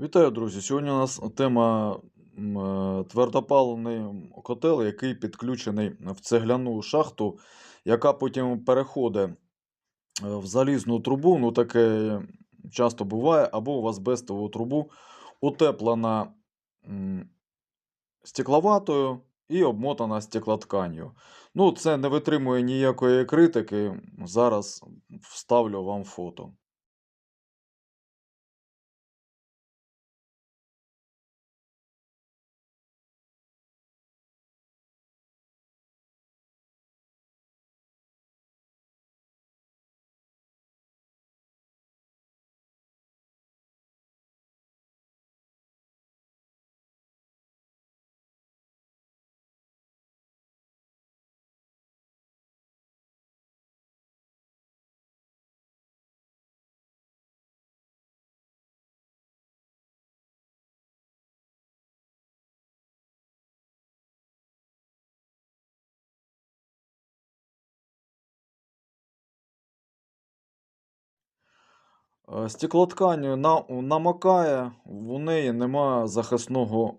Вітаю, друзі! Сьогодні у нас тема е, твердопаливний котел, який підключений в цегляну шахту, яка потім переходить е, в залізну трубу. Ну, таке часто буває, або в асбестову трубу, утеплена стекловатою і обмотана стеклотканью. Ну, це не витримує ніякої критики. Зараз вставлю вам фото. Е, Стеклоткань на, намокає, в неї немає захисного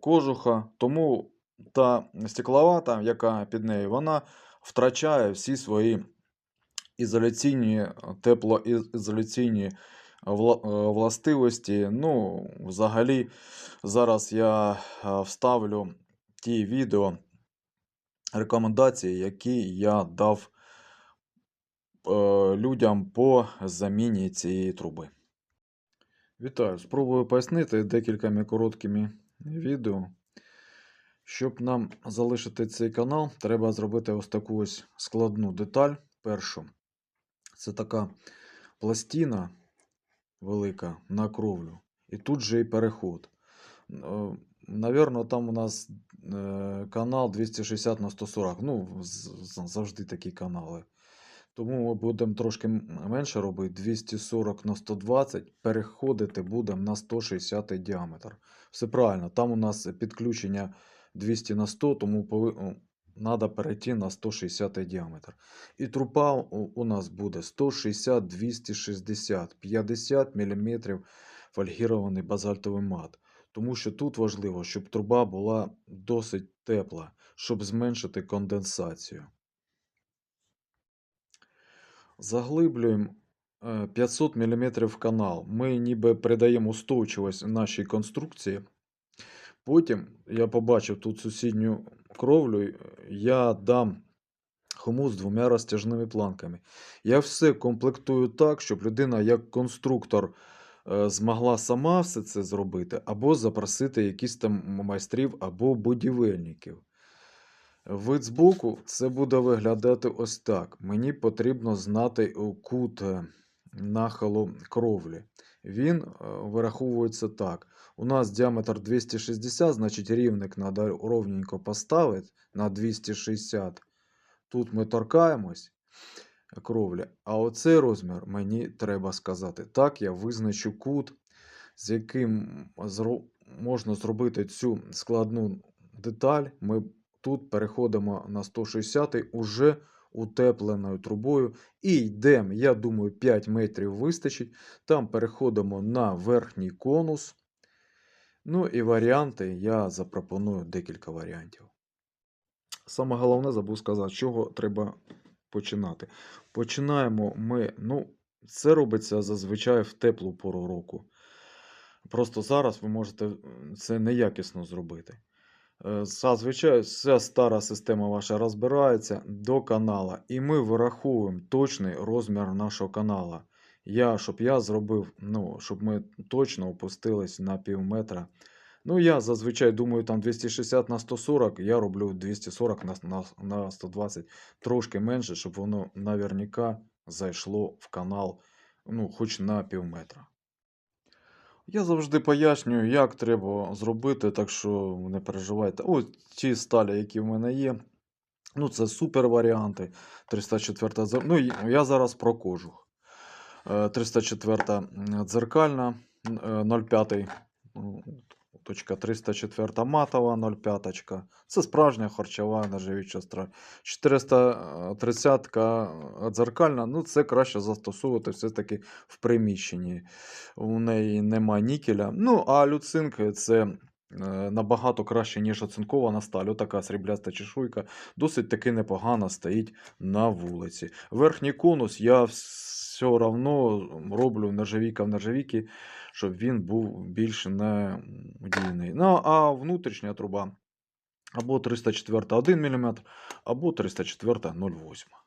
кожуха, тому та стекловата, яка під нею, вона втрачає всі свої ізоляційні, е, теплоізоляційні е, властивості. Ну, взагалі, зараз я вставлю ті відео рекомендації, які я дав людям по заміні цієї труби. Вітаю! Спробую пояснити декількома короткими відео. Щоб нам залишити цей канал, треба зробити ось таку ось складну деталь. Першу. Це така пластина велика на кровлю. І тут же і переход. Е, Навірно, там у нас е, канал 260 на 140. Ну, завжди такі канали. Тому ми будемо трошки менше робити 240 на 120, переходити будемо на 160 діаметр. Все правильно, там у нас підключення 200 на 100, тому треба перейти на 160 діаметр. І трупа у нас буде 160-260, 50 мм фольгірований базальтовий мат. Тому що тут важливо, щоб труба була досить тепла, щоб зменшити конденсацію. Заглиблюємо е, 500 мм канал. Ми ніби придаємо устойчивість нашій конструкції. Потім я побачив тут сусідню кровлю, е, я дам хомут з двома розтяжними планками. Я все комплектую так, щоб людина, як конструктор, е, змогла сама все це зробити, або запросити якісь там майстрів або будівельників. Вид збоку це буде виглядати ось так. Мені потрібно знати кут е, нахилу кровлі. Він е, вираховується так. У нас діаметр 260, значить рівник треба ровненько поставити на 260. Тут ми торкаємось кровлі, а оцей розмір мені треба сказати. Так, я визначу кут, з яким можна зробити цю складну деталь. Ми тут переходимо на 160 уже утепленою трубою і йдемо, я думаю, 5 метрів вистачить. Там переходимо на верхній конус. Ну і варіанти я запропоную декілька варіантів. Саме головне забув сказати, з чого треба починати. Починаємо ми, ну, це робиться зазвичай в теплу пору року. Просто зараз ви можете це неякісно зробити. Е, Зазвичай вся стара система ваша розбирається до канала, і ми вираховуємо точний розмір нашого канала. Я, щоб я зробив, ну, щоб ми точно опустились на пів метра. Ну, я зазвичай думаю, там 260 на 140, я роблю 240 на, на, на 120, трошки менше, щоб воно наверняка зайшло в канал, ну, хоч на пів метра. Я завжди пояснюю, як треба зробити, так що не переживайте. Ось ті сталі, які в мене є. Ну, це супер варіанти. 304 дзер- Ну, я зараз про кожух. Е, 304 дзеркальна, е, 0,5 ну, 304 матова 0,5. Це справжня харчова нержавіча сталь. 430 дзеркальна, ну це краще застосовувати все-таки в приміщенні. У неї нема нікеля. Ну, а люцинк це набагато краще, ніж оцинкована сталь. Отака срібляста чешуйка досить таки непогано стоїть на вулиці. Верхній конус я все одно роблю нержавійка в нержавійки, щоб він був більш недільний. Ну, а внутрішня труба або 304 1 мм, або 304 0,8